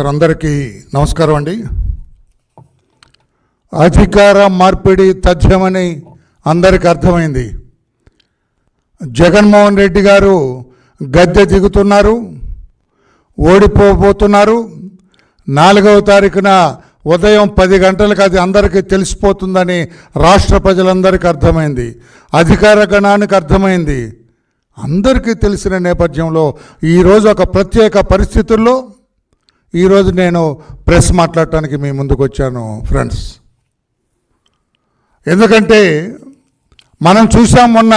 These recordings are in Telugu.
సార్ అందరికీ నమస్కారం అండి. అధికార మార్పిడి తథ్యమని అందరికీ అర్థమైంది. జగన్మోహన్ రెడ్డి గారు గద్దె దిగుతున్నారు ఓడిపోబోతున్నారు. నాలుగవ తారీఖున ఉదయం పది గంటలకు అది అందరికీ తెలిసిపోతుందని రాష్ట్ర ప్రజలందరికీ అర్థమైంది. అధికార గణానికి అర్థమైంది. అందరికీ తెలిసిన నేపథ్యంలో ఈరోజు ఒక ప్రత్యేక పరిస్థితుల్లో ఈరోజు నేను ప్రెస్ మాట్లాడటానికి మీ ముందుకు వచ్చాను ఫ్రెండ్స్. ఎందుకంటే మనం చూసాం మొన్న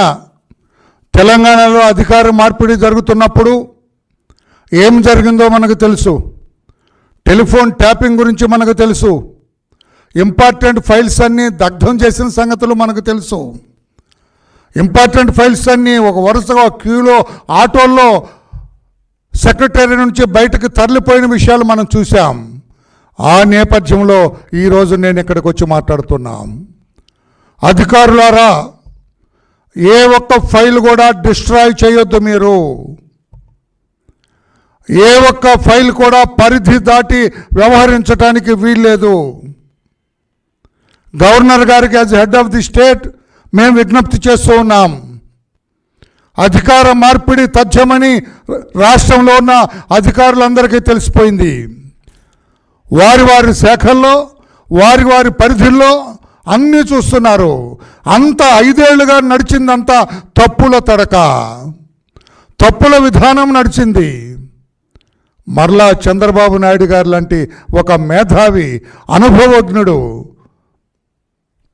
తెలంగాణలో అధికార మార్పిడి జరుగుతున్నప్పుడు ఏం జరిగిందో మనకు తెలుసు. టెలిఫోన్ ట్యాపింగ్ గురించి మనకు తెలుసు. ఇంపార్టెంట్ ఫైల్స్ అన్నీ దగ్ధం చేసిన సంగతులు మనకు తెలుసు. ఇంపార్టెంట్ ఫైల్స్ అన్నీ ఒక వరుసగా క్యూలో ఆటోల్లో సెక్రటరీ నుంచి బయటకు తరలిపోయిన విషయాలు మనం చూసాం ఆ నేపథ్యంలో ఈరోజు నేను ఇక్కడికి వచ్చి మాట్లాడుతున్నాం. అధికారులారా ఏ ఒక్క ఫైల్ కూడా డిస్ట్రాయ్ చేయొద్దు మీరు. ఏ ఒక్క ఫైల్ కూడా పరిధి దాటి వ్యవహరించడానికి వీల్లేదు. గవర్నర్ గారికి as head of the state మేము విజ్ఞప్తి చేస్తూ ఉన్నాం. అధికార మార్పిడి తథ్యమని రాష్ట్రంలో ఉన్న అధికారులందరికీ తెలిసిపోయింది. వారి వారి శాఖల్లో వారి వారి పరిధుల్లో అన్నీ చూస్తున్నారు. అంత ఐదేళ్ళుగా నడిచిందంతా తప్పుల తడక. తప్పుల విధానం నడిచింది. మరలా చంద్రబాబు నాయుడు గారు లాంటి ఒక మేధావి అనుభవజ్ఞుడు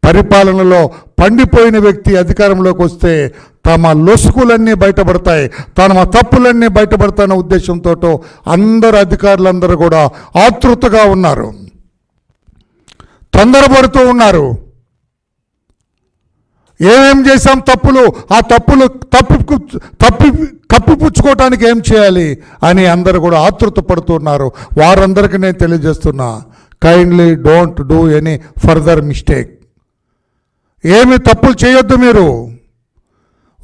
పరిపాలనలో పండిపోయిన వ్యక్తి అధికారంలోకి వస్తే తమ లొసుకులన్నీ బయటపడతాయి తమ తప్పులన్నీ బయటపడతాయన్న ఉద్దేశంతో అందరు అధికారులందరూ కూడా ఆతృతగా ఉన్నారు. తొందరపడుతూ ఉన్నారు. ఏమేం చేశాం తప్పులు ఆ తప్పులు తప్పి తప్పి కప్పిపుచ్చుకోవటానికి ఏం చేయాలి అని అందరూ కూడా ఆతృత పడుతున్నారు వారందరికీ నేను తెలియజేస్తున్నా kindly don't do any further mistake ఏమి తప్పులు చేయొద్దు మీరు.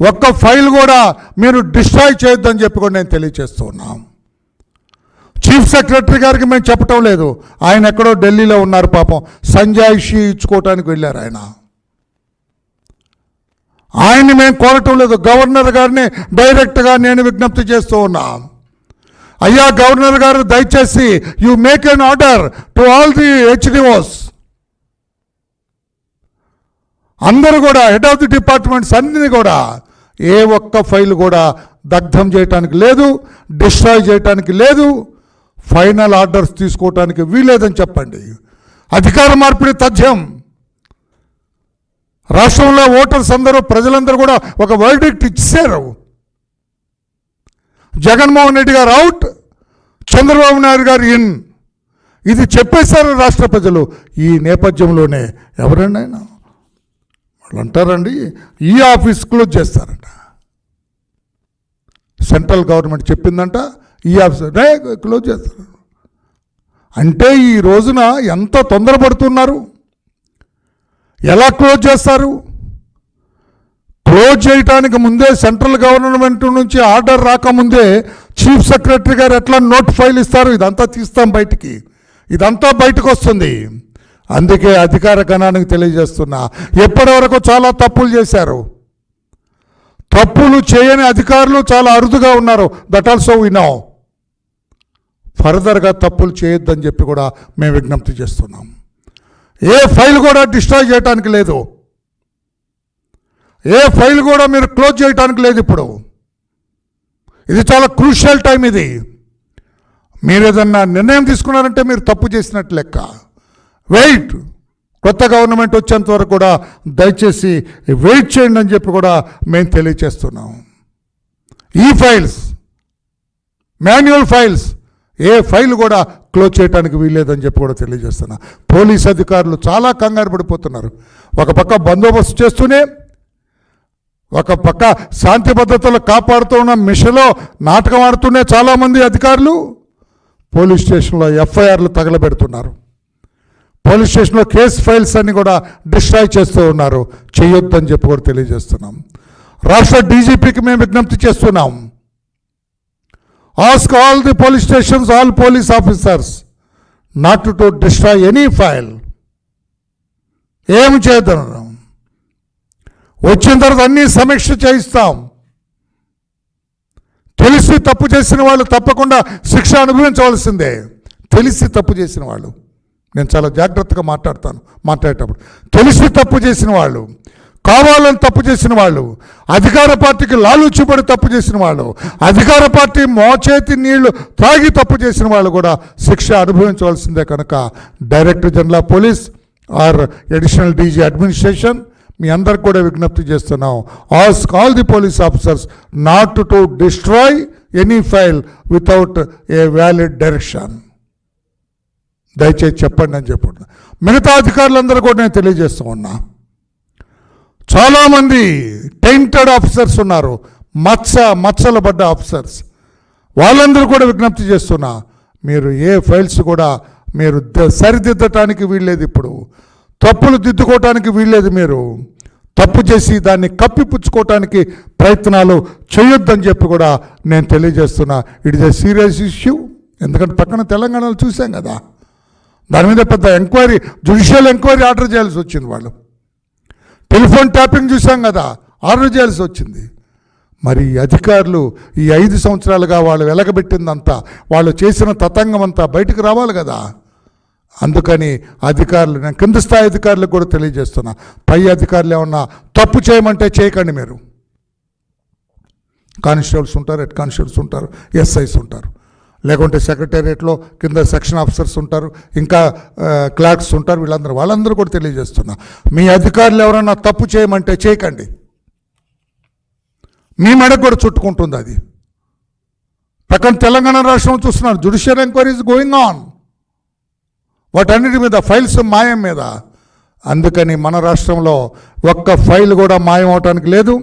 ఒక్క ఫైల్ కూడా మీరు డిస్ట్రాయ్ చేయొద్దని చెప్పి కూడా నేను తెలియజేస్తున్నాం చీఫ్ సెక్రటరీ గారికి మేము చెప్పటం లేదు. ఆయన ఎక్కడో ఢిల్లీలో ఉన్నారు పాపం. సంజాయిషి ఇచ్చుకోవటానికి వెళ్ళారు ఆయన. ఆయన్ని మేము కోరటం లేదు. గవర్నర్ గారిని డైరెక్ట్గా నేను విజ్ఞప్తి చేస్తూ ఉన్నా. అయ్యా గవర్నర్ గారు దయచేసి you make an order to all the HDOs అందరూ కూడా హెడ్ ఆఫ్ ది డిపార్ట్మెంట్స్ అన్నీ కూడా ఏ ఒక్క ఫైల్ కూడా దగ్ధం చేయటానికి లేదు డిస్ట్రాయ్ చేయటానికి లేదు ఫైనల్ ఆర్డర్స్ తీసుకోవటానికి వీలేదని చెప్పండి. అధికార మార్పిడి తథ్యం. రాష్ట్రంలో ఓటర్స్ అందరూ ప్రజలందరూ కూడా ఒక వర్డిక్ట్ ఇచ్చారు జగన్మోహన్ రెడ్డి గారు అవుట్ చంద్రబాబు నాయుడు గారు ఇన్ ఇది చెప్పేశారు రాష్ట్ర ప్రజలు. ఈ నేపథ్యంలోనే ఎవరండి ఆయన వాళ్ళు అంటారండి ఈ ఆఫీస్ క్లోజ్ చేస్తారంట. సెంట్రల్ గవర్నమెంట్ చెప్పిందంట ఈ ఆఫీస్ రే క్లోజ్ చేస్తారు. అంటే ఈ రోజున ఎంత తొందరపడుతున్నారు? ఎలా క్లోజ్ చేస్తారు? క్లోజ్ చేయడానికి ముందే సెంట్రల్ గవర్నమెంట్ నుంచి ఆర్డర్ రాకముందే చీఫ్ సెక్రటరీ గారు ఎట్లా నోట్ ఫైల్ ఇస్తారు? ఇదంతా తీస్తాం బయటికి. ఇదంతా బయటకు వస్తుంది అందుకే అధికార గణానికి తెలియజేస్తున్నా. ఎప్పటి వరకు చాలా తప్పులు చేశారు. తప్పులు చేయని అధికారులు చాలా అరుదుగా ఉన్నారు. దట్ ఆల్సో వినో ఫర్దర్గా తప్పులు చేయొద్దని చెప్పి కూడా మేము విజ్ఞప్తి చేస్తున్నాం. ఏ ఫైల్ కూడా డిస్ట్రాయ్ చేయడానికి లేదు. ఏ ఫైల్ కూడా మీరు క్లోజ్ చేయడానికి లేదు ఇప్పుడు. ఇది చాలా క్రూషియల్ టైం ఇది. మీరు ఏదన్నా నిర్ణయం తీసుకున్నారంటే మీరు తప్పు చేసినట్టు లెక్క. వెయిట్. కొత్త గవర్నమెంట్ వచ్చేంత వరకు కూడా దయచేసి వెయిట్ చేయండి అని చెప్పి కూడా మేము తెలియచేస్తున్నాం. ఈ ఫైల్స్ మాన్యువల్ ఫైల్స్ ఏ ఫైల్ కూడా క్లోజ్ చేయడానికి వీల్లేదని చెప్పి కూడా తెలియజేస్తున్నా. పోలీస్ అధికారులు చాలా కంగారు పడిపోతున్నారు. ఒక పక్క బందోబస్తు చేస్తూనే ఒక పక్క శాంతి భద్రతలు కాపాడుతూ ఉన్న మిషలో నాటకం ఆడుతూనే చాలామంది అధికారులు పోలీస్ స్టేషన్లో ఎఫ్ఐఆర్లు తగలబెడుతున్నారు. పోలీస్ స్టేషన్లో కేసు ఫైల్స్ అన్ని కూడా డిస్ట్రాయ్ చేస్తూ ఉన్నారు. చేయొద్దని చెప్పి కూడా తెలియజేస్తున్నాం. రాష్ట్ర డీజీపీకి మేము విజ్ఞప్తి చేస్తున్నాం. Ask all the police stations all police officers not to destroy any file ఏం చేద్దాం వచ్చిన తర్వాత అన్నీ సమీక్ష చేయిస్తాం. తెలిసి తప్పు చేసిన వాళ్ళు తప్పకుండా శిక్ష అనుభవించవలసిందే. తెలిసి తప్పు చేసిన వాళ్ళు. నేను చాలా జాగ్రత్తగా మాట్లాడతాను. మాట్లాడేటప్పుడు తెలిసి తప్పు చేసిన వాళ్ళు కావాలని తప్పు చేసిన వాళ్ళు అధికార పార్టీకి లాలూచిపడి తప్పు చేసిన వాళ్ళు అధికార పార్టీ మోచేతి నీళ్ళు త్రాగి తప్పు చేసిన వాళ్ళు కూడా శిక్ష అనుభవించవలసిందే కనుక director general of police or additional DG administration మీ అందరికి కూడా విజ్ఞప్తి చేస్తున్నాం. Ask all the police officers not to destroy any file without a valid direction. దయచేసి చెప్పండి అని చెప్పండి. మిగతా అధికారులందరూ కూడా నేను తెలియజేస్తూ ఉన్నా. చాలామంది టెంటెడ్ ఆఫీసర్స్ ఉన్నారు. మత్స మత్సలు పడ్డ ఆఫీసర్స్ వాళ్ళందరూ కూడా విజ్ఞప్తి చేస్తున్నా మీరు ఏ ఫైల్స్ కూడా మీరు సరిదిద్దటానికి వీల్లేదు ఇప్పుడు. తప్పులు దిద్దుకోవటానికి వీల్లేదు మీరు. తప్పు చేసి దాన్ని కప్పిపుచ్చుకోవటానికి ప్రయత్నాలు చేయొద్దని చెప్పి కూడా నేను తెలియజేస్తున్నా. It is a serious issue ఎందుకంటే పక్కన తెలంగాణలో చూసాం కదా. దాని మీద పెద్ద ఎంక్వైరీ జుడిషియల్ ఎంక్వైరీ ఆర్డర్ చేయాల్సి వచ్చింది వాళ్ళు. టెలిఫోన్ ట్యాపింగ్ చూసాం కదా ఆర్డర్ చేయాల్సి వచ్చింది. మరి అధికారులు ఈ ఐదు సంవత్సరాలుగా వాళ్ళు వెలగబెట్టిందంతా వాళ్ళు చేసిన తతంగం అంతా బయటకు రావాలి కదా. అందుకని అధికారులు నేను కింద స్థాయి అధికారులకు కూడా తెలియజేస్తున్నా పై అధికారులు ఏమన్నా తప్పు చేయమంటే చేయకండి మీరు. కానిస్టేబుల్స్ ఉంటారు హెడ్ కానిస్టేబుల్స్ ఉంటారు ఎస్ఐస్ ఉంటారు. లేకుంటే సెక్రటేరియట్లో కింద సెక్షన్ ఆఫీసర్స్ ఉంటారు ఇంకా క్లర్క్స్ ఉంటారు వీళ్ళందరూ వాళ్ళందరూ కూడా తెలియజేస్తున్నా. మీ అధికారులు ఎవరైనా తప్పు చేయమంటే చేయకండి. మీ మెడకు కూడా చుట్టుకుంటుంది అది. పక్కన తెలంగాణ రాష్ట్రం చూస్తున్నారు. Judicial enquiry is going on వాటన్నిటి మీద ఫైల్స్ మాయం మీద. అందుకని మన రాష్ట్రంలో ఒక్క ఫైల్ కూడా మాయం అవటానికి లేదు.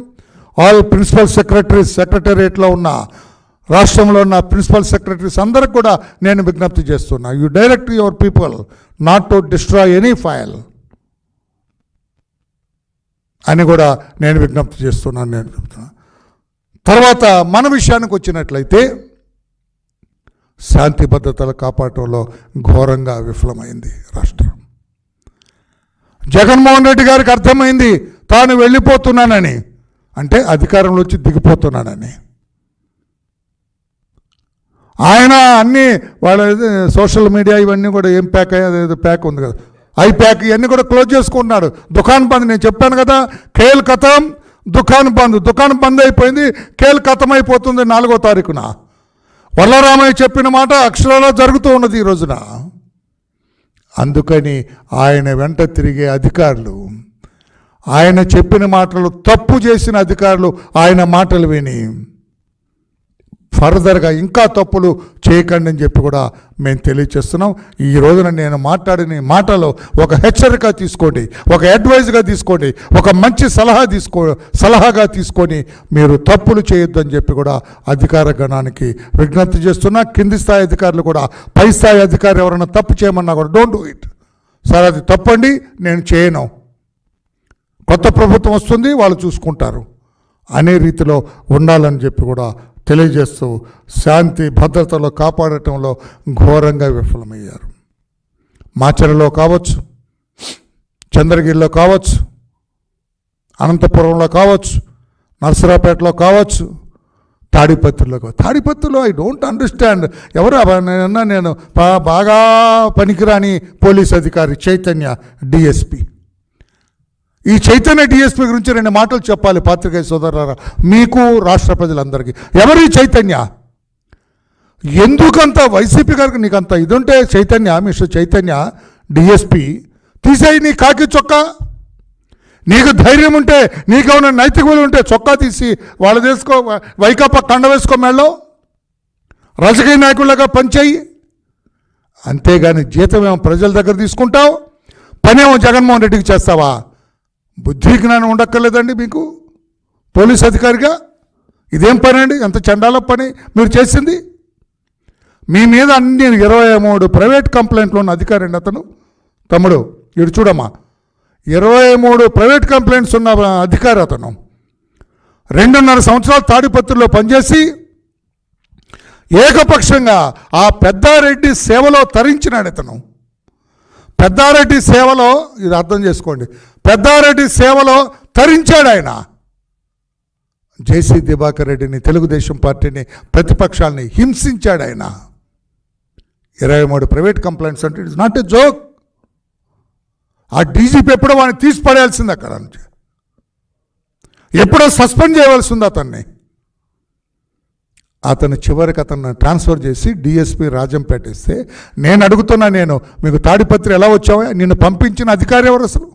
ఆల్ ప్రిన్సిపల్ సెక్రటరీ సెక్రటేరియట్లో ఉన్న రాష్ట్రంలో ఉన్న ప్రిన్సిపల్ సెక్రటరీస్ అందరికి కూడా నేను విజ్ఞప్తి చేస్తున్నా. You direct your people not to destroy any file అని కూడా నేను విజ్ఞప్తి చేస్తున్నాను నేను చెప్తున్నా. తర్వాత మన విషయానికి వచ్చినట్లయితే శాంతి భద్రతలు కాపాడటంలో ఘోరంగా విఫలమైంది రాష్ట్రం. జగన్మోహన్ రెడ్డి గారికి అర్థమైంది తాను వెళ్ళిపోతున్నానని. అంటే అధికారంలో వచ్చి దిగిపోతున్నానని. ఆయన అన్నీ వాళ్ళ ఇది సోషల్ మీడియా ఇవన్నీ కూడా ఏం ప్యాక్ అయ్యేది ప్యాక్ ఉంది కదా. ఐ ప్యాక్ ఇవన్నీ కూడా క్లోజ్ చేసుకుంటున్నాడు దుకాణం బంద్ నేను చెప్పాను కదా కేల్ కథం దుకాణం బంద్. దుకాణం బంద్ అయిపోయింది కేల్ కథం అయిపోతుంది నాలుగో తారీఖున. వల్లరామయ్య చెప్పిన మాట అక్షరాలా జరుగుతూ ఉన్నది ఈ రోజున. అందుకని ఆయన వెంట తిరిగే అధికారులు ఆయన చెప్పిన మాటలు తప్పు చేసిన అధికారులు ఆయన మాటలు విని ఫర్దర్గా ఇంకా తప్పులు చేయకండి అని చెప్పి కూడా మేము తెలియచేస్తున్నాం. ఈ రోజున నేను మాట్లాడిన మాటలో ఒక హెచ్చరిక తీసుకోండి ఒక అడ్వైజ్గా తీసుకోండి ఒక మంచి సలహా తీసుకో సలహాగా తీసుకొని మీరు తప్పులు చేయొద్దని చెప్పి కూడా అధికార గణానికి విజ్ఞప్తి చేస్తున్నా. కింది స్థాయి అధికారులు కూడా పై స్థాయి అధికారి ఎవరైనా తప్పు చేయమన్నా కూడా డోంట్ డూ ఇట్ సార్ అది తప్పండి నేను చేయను. కొత్త ప్రభుత్వం వస్తుంది వాళ్ళు చూసుకుంటారు. అనే రీతిలో ఉండాలని చెప్పి కూడా తెలియజేస్తూ శాంతి భద్రతలో కాపాడటంలో ఘోరంగా విఫలమయ్యారు. మాచర్లలో కావచ్చు చంద్రగిరిలో కావచ్చు అనంతపురంలో కావచ్చు నర్సరాపేటలో కావచ్చు తాడిపత్రిలో కావచ్చు. తాడిపత్రిలో ఐ డోంట్ అండర్స్టాండ్ ఎవరు నేను బాగా పనికిరాని పోలీస్ అధికారి చైతన్య డిఎస్పి ఈ చైతన్య డిఎస్పీ గురించి రెండు మాటలు చెప్పాలి పాత్రికేయ సోదరులారా. మీకు రాష్ట్ర ప్రజలందరికీ. ఎవరి చైతన్య? ఎందుకంత వైసీపీ గారికి నీకు అంత ఇదుంటే చైతన్య మిస్టర్ చైతన్య డిఎస్పి తీసేయి నీ కాకి చొక్కా. నీకు ధైర్యం ఉంటే నీకేమైనా నైతిక విలువ ఉంటే చొక్కా తీసి వాళ్ళు తీసుకో వైకాపా కండ వేసుకో మెళ్ళో. రాజకీయ నాయకులుగా పనిచేయి. అంతేగాని జీతం ఏమో ప్రజల దగ్గర తీసుకుంటావు పనేమో జగన్మోహన్ రెడ్డికి చేస్తావా? బుద్ధి జ్ఞానం ఉండక్కర్లేదండి మీకు. పోలీస్ అధికారిగా ఇదేం పని అండి ఎంత చండాల పని మీరు చేసింది? మీ మీద అన్ని ఇరవై మూడు ప్రైవేట్ కంప్లైంట్లు ఉన్న అధికారి అండి అతను. తమ్ముడు ఇటు చూడమ్మా. ఇరవై మూడు ప్రైవేట్ కంప్లైంట్స్ ఉన్న అధికారి అతను. రెండున్నర సంవత్సరాలు తాడిపత్రిలో పనిచేసి ఏకపక్షంగా ఆ పెద్దారెడ్డి సేవలో తరించినాడు ఇతను పెద్దారెడ్డి సేవలో ఇది అర్థం చేసుకోండి పెద్దారెడ్డి సేవలో తరించాడు ఆయన. జేసీ దివాకర్ రెడ్డిని తెలుగుదేశం పార్టీని ప్రతిపక్షాలని హింసించాడు ఆయన. ఇరవై మూడు ప్రైవేట్ కంప్లైంట్స్ అంటే ఇట్స్ నాట్ ఎ జోక్. ఆ డీజీపీ ఎప్పుడో వాడిని తీసి పడేయాల్సింది అక్కడ నుంచి. ఎప్పుడో సస్పెండ్ చేయవలసింది అతన్ని. అతను చివరికి అతను ట్రాన్స్ఫర్ చేసి డిఎస్పి రాజంపేట ఇస్తే నేను అడుగుతున్నా నేను మీకు తాడిపత్రి ఎలా వచ్చావా నిన్ను పంపించిన అధికారి ఎవరు అసలు?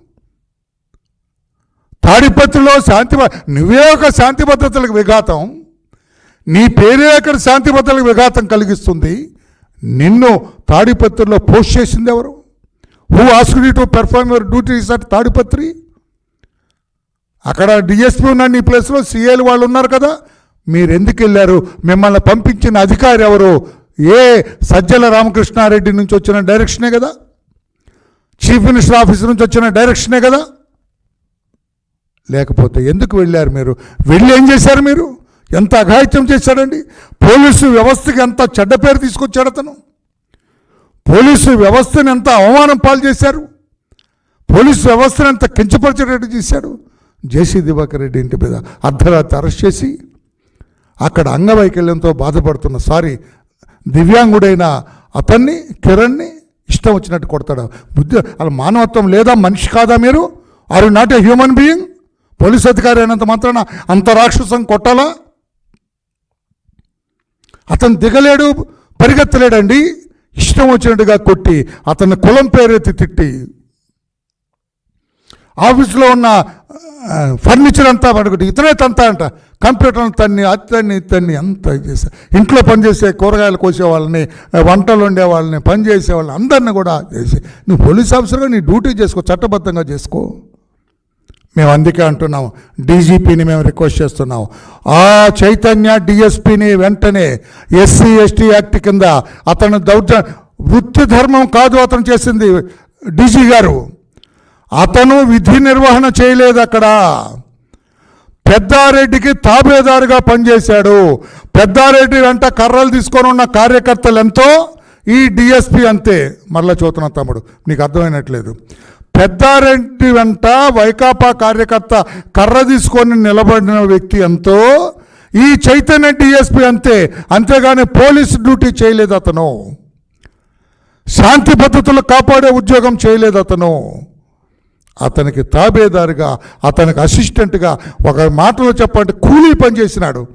తాడిపత్రిలో శాంతి నువ్వే ఒక శాంతి భద్రతలకు విఘాతం నీ పేరే అక్కడ శాంతి భద్రతలకు విఘాతం కలిగిస్తుంది నిన్ను తాడిపత్రిలో పోస్ట్ చేసింది ఎవరు? Who ask to perform your duties at Tadipatri? అక్కడ డిఎస్పీ ఉన్నాడు నీ ప్లేస్లో సిఏలు వాళ్ళు ఉన్నారు కదా మీరు ఎందుకు వెళ్ళారు మిమ్మల్ని పంపించిన అధికారి ఎవరు? ఏ సజ్జల రామకృష్ణారెడ్డి నుంచి వచ్చిన డైరెక్షనే కదా? చీఫ్ మినిస్టర్ ఆఫీస్ నుంచి వచ్చిన డైరెక్షనే కదా? లేకపోతే ఎందుకు వెళ్ళారు మీరు? వెళ్ళి ఏం చేశారు మీరు? ఎంత అఘాయిత్యం చేశాడండి? పోలీసు వ్యవస్థకి ఎంత చెడ్డ పేరు తీసుకొచ్చాడు అతను? పోలీసు వ్యవస్థను ఎంత అవమానం పాలు చేశారు? పోలీసు వ్యవస్థను ఎంత కించపరిచేటట్టు చేశాడు? జేసీ దివాకర్ రెడ్డి ఇంటి మీద అర్ధరాత్రి అరెస్ట్ చేసి అక్కడ అంగవైకల్యంతో బాధపడుతున్న సారీ దివ్యాంగుడైన అతన్ని కిరణ్ని ఇష్టం వచ్చినట్టు కొడతాడు. బుద్ధి అలా మానవత్వం లేదా మనిషి కాదా మీరు? Are not a human being police అధికారి అయినంత మాత్రాన అంత రాక్షసం కొట్టాలా? అతను దిగలేడు పరిగెత్తలేడండి. ఇష్టం వచ్చినట్టుగా కొట్టి అతన్ని కులం పేరెత్తి తిట్టి. ఆఫీస్లో ఉన్న ఫర్నిచర్ అంతా పడుకుంటే ఇతనే తంతా అంట. కంప్యూటర్ తన్ని అతన్ని ఇతన్ని అంత చేసా ఇంట్లో పనిచేసే కూరగాయలు కోసే వాళ్ళని వంటలు వండే వాళ్ళని పని చేసే వాళ్ళని అందరిని కూడా చేసి నువ్వు పోలీస్ ఆఫీసర్గా నీ డ్యూటీ చేసుకో చట్టబద్ధంగా చేసుకో. మేము అందుకే అంటున్నాము డీజీపీని మేము రిక్వెస్ట్ చేస్తున్నాము. ఆ చైతన్య డిఎస్పీని వెంటనే ఎస్సీ ఎస్టీ యాక్ట్ కింద అతను దౌర్జ వృత్తి ధర్మం కాదు అతను చేసింది డీజీ గారు. అతను విధి నిర్వహణ చేయలేదు అక్కడ. పెద్దారెడ్డికి తాబేదారుగా పనిచేశాడు. పెద్దారెడ్డి వెంట కర్రలు తీసుకొని ఉన్న కార్యకర్తలు ఎంతో? ఈ డిఎస్పి అంతే. మరల చూతున్న తమ్ముడు నీకు అర్థమైనట్లేదు. పెద్దారెడ్డి వెంట వైకాపా కార్యకర్త కర్ర తీసుకొని నిలబడిన వ్యక్తి ఎంతో? ఈ చైతన్య డిఎస్పి అంతే. అంతేగాని పోలీస్ డ్యూటీ చేయలేదు అతను. శాంతి భద్రతలు కాపాడే ఉద్యోగం చేయలేదు అతను. అతనికి తాబేదారుగా అతనికి అసిస్టెంట్గా ఒక మాటలో చెప్పండి కూలీ పనిచేసినాడు.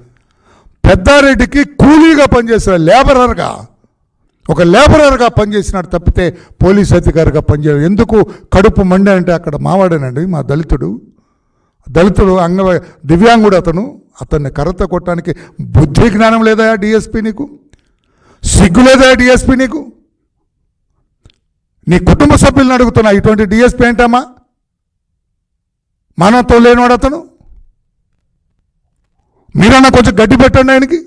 పెద్దారెడ్డికి కూలీగా పనిచేసినాడు లేబరర్గా ఒక లేబరర్గా పనిచేసినాడు తప్పితే పోలీస్ అధికారిగా పనిచేయడు. ఎందుకు? కడుపు మండి అంటే అక్కడ మావాడేనండి మా దళితుడు. దళితుడు అంగ దివ్యాంగుడు అతను. అతన్ని కర్రతో కొట్టడానికి బుద్ధి జ్ఞానం లేదా డిఎస్పి నీకు? సిగ్గు లేదా డిఎస్పి నీకు? నీ కుటుంబ సభ్యులను అడుగుతున్నా ఇటువంటి డిఎస్పీ ఏంటమ్మా? మానవత్వం లేనివాడు అతను? మీరన్నా కొంచెం గడ్డి పెట్టండి ఆయనకి.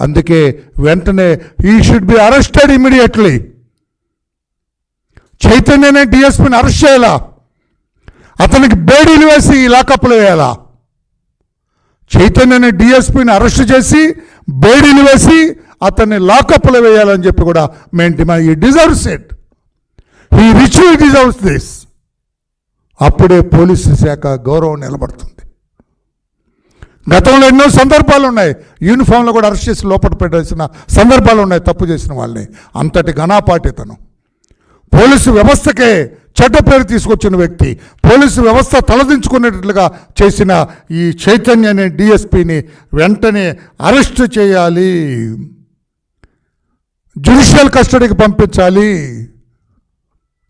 అందుకే వెంటనే he should be arrested immediately చైతన్యనే డిఎస్పీని అరెస్ట్ చేయాలా? అతనికి బేడీలు వేసి లాకప్లు వేయాలా? చైతన్యని డిఎస్పీని అరెస్ట్ చేసి బేడీలు వేసి అతన్ని లాకప్లు వేయాలని చెప్పి కూడా మేము demand he deserves it he ritual deserves this అప్పుడే పోలీసు శాఖ గౌరవం నిలబడుతుంది. గతంలో ఎన్నో సందర్భాలు ఉన్నాయి. యూనిఫామ్లో కూడా అరెస్ట్ చేసి లోపల పెట్టాల్సిన సందర్భాలు ఉన్నాయి తప్పు చేసిన వాళ్ళని. అంతటి ఘనాపాటితను. పోలీసు వ్యవస్థకే చెడ్డ పేరు తీసుకొచ్చిన వ్యక్తి పోలీసు వ్యవస్థ తలదించుకునేటట్లుగా చేసిన ఈ చైతన్య అనే డిఎస్పిని వెంటనే అరెస్ట్ చేయాలి. జ్యుడిషియల్ కస్టడీకి పంపించాలి.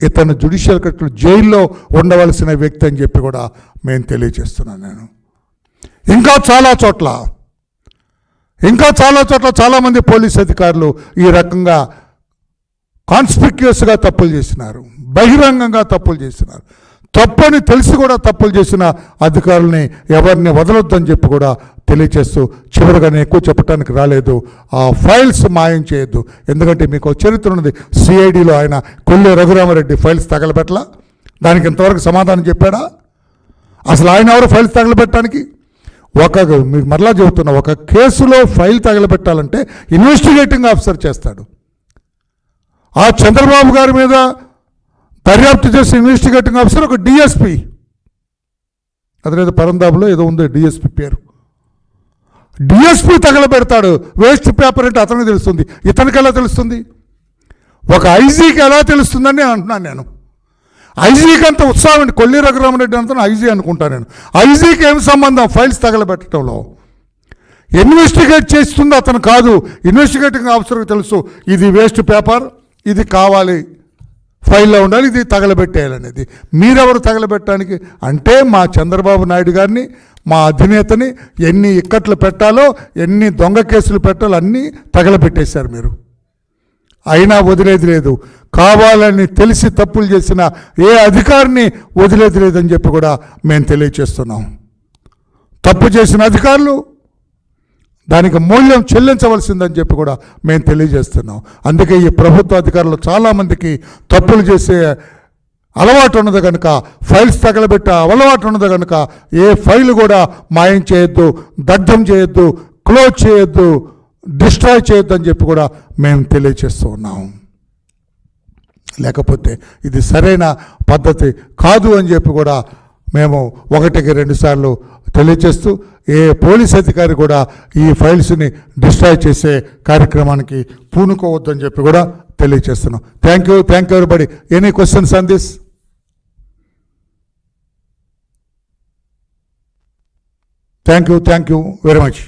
ఇతను జుడిషియల్ కస్టడీ జైల్లో ఉండవలసిన వ్యక్తి అని చెప్పి కూడా మేము తెలియజేస్తున్నాను నేను. ఇంకా చాలా చోట్ల ఇంకా చాలా చోట్ల చాలామంది పోలీస్ అధికారులు ఈ రకంగా కాన్స్పిక్యూస్గా తప్పులు చేసినారు బహిరంగంగా తప్పులు చేసినారు. తప్పని తెలిసి కూడా తప్పులు చేసిన అధికారుల్ని ఎవరిని వదలొద్దని చెప్పి కూడా తెలియచేస్తూ చివరిగా నేను ఎక్కువ చెప్పడానికి రాలేదు. ఆ ఫైల్స్ మాయం చేయొద్దు. ఎందుకంటే మీకు చరిత్ర ఉన్నది. సిఐడిలో ఆయన కొల్లి రఘురామరెడ్డి ఫైల్స్ తగలబెట్టలా? దానికి ఇంతవరకు సమాధానం చెప్పాడా? అసలు ఆయన ఎవరు ఫైల్స్ తగలబెట్టడానికి? ఒక మీకు మరలా చెబుతున్నా ఒక కేసులో ఫైల్ తగలబెట్టాలంటే ఇన్వెస్టిగేటింగ్ ఆఫీసర్ చేస్తాడు. ఆ చంద్రబాబు గారి మీద దర్యాప్తు చేసే ఇన్వెస్టిగేటింగ్ ఆఫీసర్ ఒక డిఎస్పి అదేదో పరందాబులో ఏదో ఉంది డిఎస్పి పేరు. డిఎస్పి తగలబెడతాడు. వేస్ట్ పేపర్ అంటే అతనికి తెలుస్తుంది. ఇతనికి ఎలా తెలుస్తుంది? ఒక ఐజీకి ఎలా తెలుస్తుందని అంటున్నాను నేను. ఐజీకి అంత ఉత్సాహం అండి కొల్లి రఘురామరెడ్డి అంతా ఐజీ అనుకుంటాను నేను. ఐజీకి ఏం సంబంధం? ఫైల్స్ తగలబెట్టడంలో. ఇన్వెస్టిగేట్ చేస్తుంది అతను కాదు. ఇన్వెస్టిగేటింగ్ ఆఫీసర్కి తెలుసు. ఇది వేస్ట్ పేపర్. ఇది కావాలి. ఫైల్లో ఉండాలి ఇది తగలబెట్టేయాలనేది. మీరెవరు తగలబెట్టడానికి? అంటే మా చంద్రబాబు నాయుడు గారిని మా అధినేతని ఎన్ని ఇక్కట్లు పెట్టాలో ఎన్ని దొంగ కేసులు పెట్టాలో అన్నీ తగలబెట్టేశారు మీరు. అయినా వదిలేది లేదు. కావాలని తెలిసి తప్పులు చేసిన ఏ అధికారిని వదిలేది లేదని చెప్పి కూడా మేము తెలియచేస్తున్నాం. తప్పు చేసిన అధికారులు దానికి మూల్యం చెల్లించవలసిందని చెప్పి కూడా మేము తెలియజేస్తున్నాం. అందుకే ఈ ప్రభుత్వ అధికారులు చాలామందికి తప్పులు చేసే అలవాటు ఉన్నది కనుక ఫైల్స్ తగలబెట్టే అలవాటు ఉన్నది కనుక ఏ ఫైల్ కూడా మాయం చేయొద్దు దగ్ధం చేయొద్దు క్లోజ్ చేయొద్దు డిస్ట్రాయ్ చేయొద్దు అని చెప్పి కూడా మేము తెలియజేస్తూ ఉన్నాము లేకపోతే ఇది సరైన పద్ధతి కాదు అని చెప్పి కూడా మేము ఒకటికి రెండుసార్లు తెలియజేస్తూ ఏ పోలీస్ అధికారి కూడా ఈ ఫైల్స్ని డిస్ట్రాయ్ చేసే కార్యక్రమానికి పూనుకోవద్దని చెప్పి కూడా తెలియజేస్తున్నాం. Thank you thank you everybody any questions on this thank you thank you very much